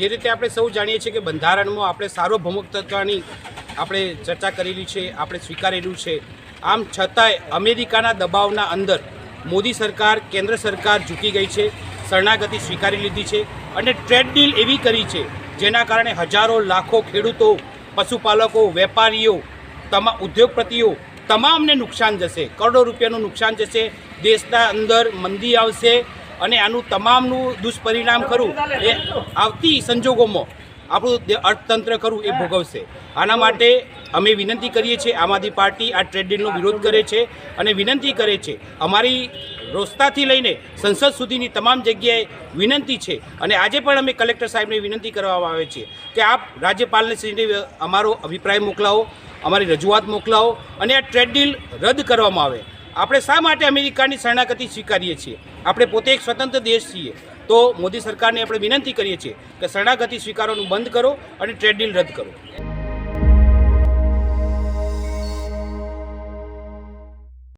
જે રીતે આપણે સૌ જાણીએ છીએ કે બંધારણમાં આપણે સાર્વભૌમત્વની આપણે ચર્ચા કરેલી છે, આપણે સ્વીકારેલું છે. આમ છતાંય અમેરિકાના દબાવના અંદર મોદી સરકાર, કેન્દ્ર સરકાર ઝૂકી ગઈ છે, શરણાગતિ સ્વીકારી લીધી છે અને ટ્રેડ ડીલ એવી કરી છે, જેના કારણે હજારો લાખો ખેડૂતો, પશુપાલકો, વેપારીઓ તમામ ઉદ્યોગપતિઓ તમામને નુકસાન જશે, કરોડો રૂપિયાનું નુકસાન જશે, દેશના અંદર મંદી આવશે અને આનું તમામનું દુષ્પરિણામ ખરું એ આવતી સંજોગોમાં આપણું અર્થતંત્ર ખરું એ ભોગવશે. આના માટે અમે વિનંતી કરીએ છીએ, આમ આદમી પાર્ટી આ ટ્રેડ ડીલનો વિરોધ કરે છે અને વિનંતી કરે છે, અમારી રોસ્તાથી લઈને સંસદ સુધીની તમામ જગ્યાએ વિનંતી છે. અને આજે પણ અમે કલેક્ટર સાહેબને વિનંતી કરવામાં આવે છે કે આપ રાજ્યપાલને શ્રીને અમારો અભિપ્રાય મોકલાવો, અમારી રજૂઆત મોકલાવો અને આ ટ્રેડ ડીલ રદ કરવામાં આવે. આપણે શા માટે અમેરિકાની શરણાગતિ સ્વીકારીએ છીએ? આપણે પોતે એક સ્વતંત્ર દેશ છીએ. તો મોદી સરકારને આપણે વિનંતી કરીએ છીએ કે શરણાગતિ સ્વીકારવાનું બંધ કરો અને ટ્રેડ ડીલ રદ કરો.